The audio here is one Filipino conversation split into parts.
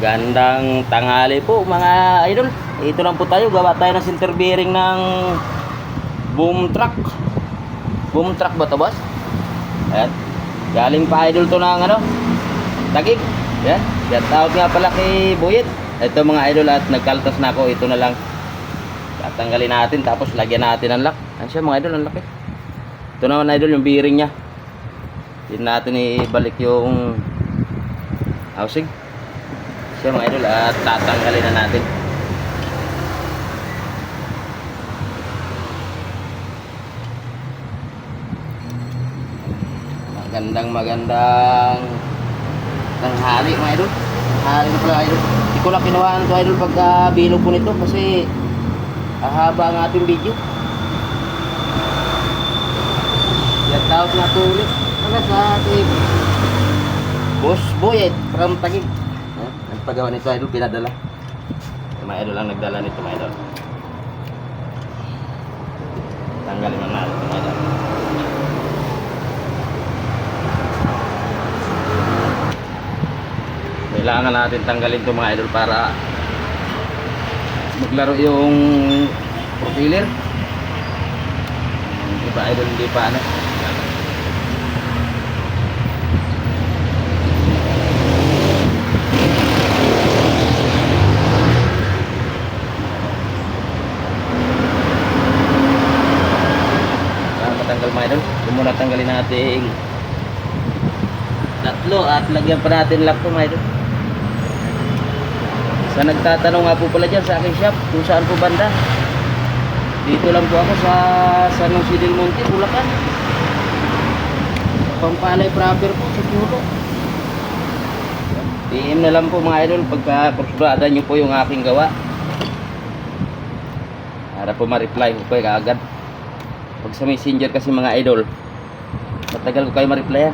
Gandang tanghali po mga idol. Ito lang po tayo. Gawa tayo ng center bearing ng boom truck. Boom truck ba ito boss? Ayan. Galing pa idol to ng ano? Tagig. Yan. Shout out nga pala kay Buyit. Ito mga idol at nagkaltas na ako. Ito na lang. Tatanggalin natin tapos lagyan natin ng lock. Ano siya mga idol? Ang laki. Ito naman idol yung bearing niya. Hindi natin ibalik yung housing. Siya mga idol at tatanggalin na natin. Magandang magandang tanghali mga idol. Tanghali na pala idol. Hindi ko lang kinuhaan to idol pagka bilog po nito kasi ahaba ang ating video. Yan tao na to ulit. Ano sa ating Boss Boyet from Taguig. Nagpagawa nito idol, pinadala. Yung mga idol lang nagdala nito mga idol. Tanggalin na natin mga idol. Kailangan natin tanggalin to mga idol para maglaro yung propeller. Yung iba idol hindi pa ano. Para matanggal mga idol, tanggalin natin tatlo at lagyan pa natin to mga idol. Sa nagtatanong nga po pala dyan sa aking shop kung saan po banda. Dito lang po ako sa San Jose del Monte, Bulacan. Pampalay proper po sa Pulo. PM na lang po mga idol pagka kursulada nyo po yung aking gawa. Para po ma-reply ko kayo kaagad. Pag sa messenger kasi mga idol, matagal ko kayo ma-reply.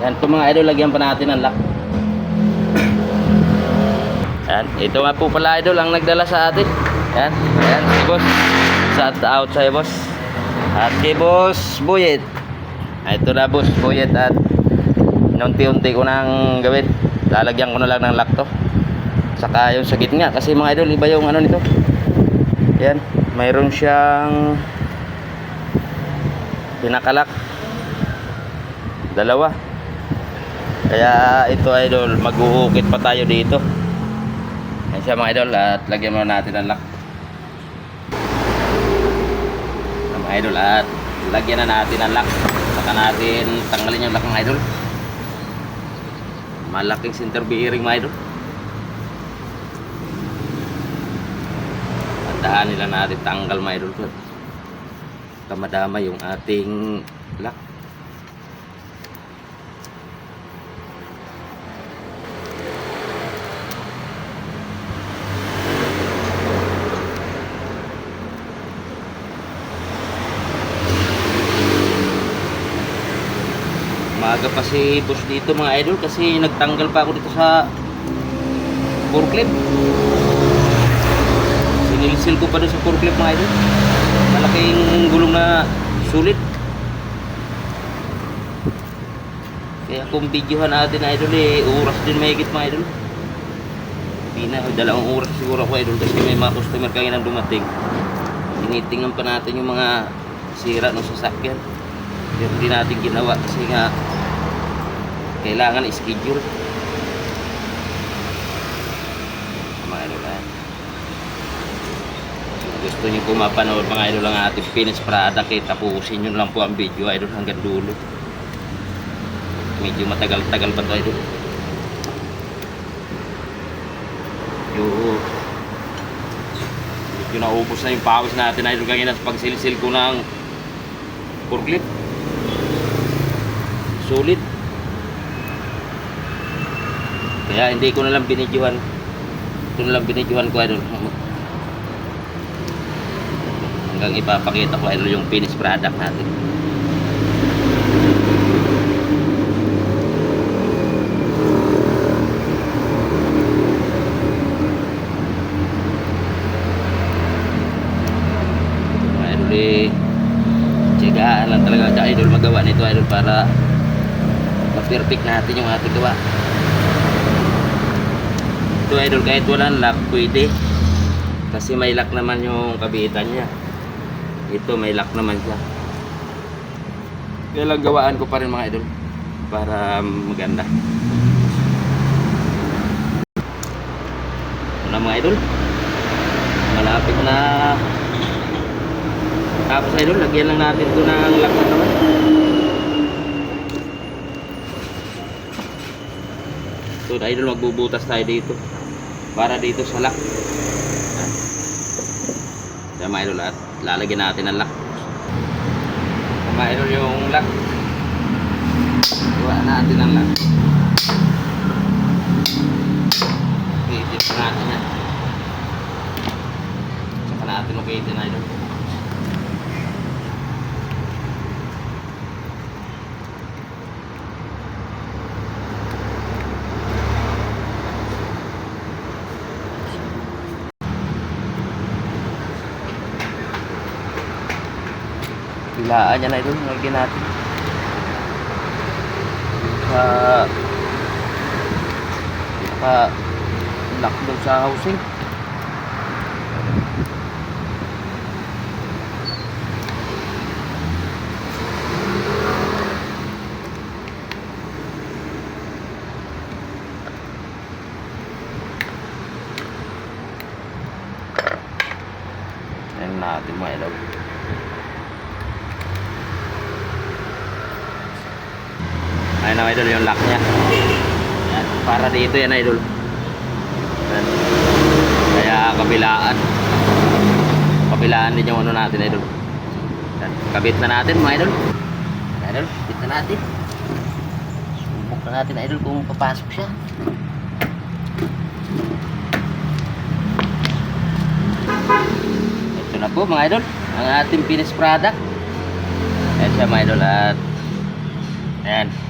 Yan po mga idol, lagyan pa natin ng lock. Yan, ito nga po pala idol ang nagdala sa atin. Yan, yan, si boss. Shout out sa'yo boss. At kay boss Buyet. Ah, Ito na boss Buyet at unti-unti ko nang gawin. Lalagyan ko na lang ng lock to. Saka yung sa gitna kasi mga idol iba yung ano nito. Yan, mayroon siyang pinakalak. Dalawa. Kaya ito idol, mag-uukit pa tayo dito. Yan siya mga idol at lagyan muna natin ng lock. Mga idol at lagyan na natin ng lock. Saka natin tanggalin yung lock ng idol. Malaking center bearing mga idol. Tandaan nila natin tanggal mga idol. Kamadama yung ating lock. Maaga pa si boss dito mga idol kasi nagtanggal pa ako dito sa forklift. Sinilsil ko pa doon sa forklift mga idol. Malaking gulong na sulit. Kaya kung videohan natin idol eh, oras din mahigit mga idol. Hindi na, dalawang oras siguro ako idol kasi may mga customer kanina dumating. Tinitingnan pa natin yung mga sira ng sasakyan. Hindi natin ginawa kasi nga kailangan schedule. Mga idol. Kung gusto niyo po mapanood mga idol ang ating finished product eh, tapusin nyo lang po ang video idol hanggang dulo. Medyo matagal-tagal pa to idol. Medyo medyo naubos na yung pawis natin idol kanina sa pagsilsil ko ng forklift sulit kaya hindi ko na lang binidyohan. Ito na lang binidyohan ko idol. Hanggang ipapakita ko idol yung finished product natin. Eh Tiyagaan lang talaga idol magawa nito idol para ma-perfect natin yung ating gawa. Ito idol, kahit walang lock, pwede. Kasi may lock naman yung kabitan niya. Ito, may lock naman siya. Kaya lang gawaan ko pa rin mga idol. Para maganda. Ito na mga idol. Malapit na. Tapos idol, lagyan lang natin ito ng lock na naman. So idol magbubutas tayo dito para dito sa lock. Yan mga idol at lalagyan natin ng lock. Yan, Mga idol yung lock. Gawa natin ang lock. Pihit na natin yan. Saka natin upitin idol. Pilaan yan idol, lagyan natin. Sa Naka lock doon sa housing. Ayan natin mga idol. Ayun na idol yung lock niya. Yan, para dito yan idol. Yan. Kaya kabilaan. Kabilaan din yung ano natin idol. Yan. Kabit na natin mga idol. Idol, kabit na natin. Subok na natin idol kung papasok siya. Ito na po mga idol, ang ating finished product. Ayan siya mga idol at ayan.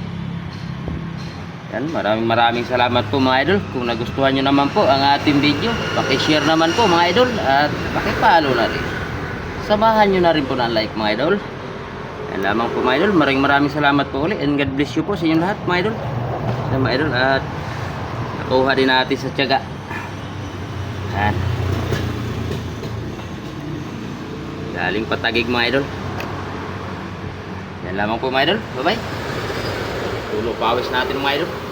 Yan, maraming maraming salamat po mga idol. Kung nagustuhan nyo naman po ang ating video, pakishare naman po mga idol at pakipalo na rin. Samahan nyo na rin po ng like mga idol. Yan lamang po mga idol. Maraming maraming salamat po ulit and God bless you po sa inyong lahat mga idol. Yan mga idol at nakuha din natin sa tiyaga. Yan. Galing patagig mga idol. Yan lamang po mga idol. Bye Tulo pawis natin mga idol.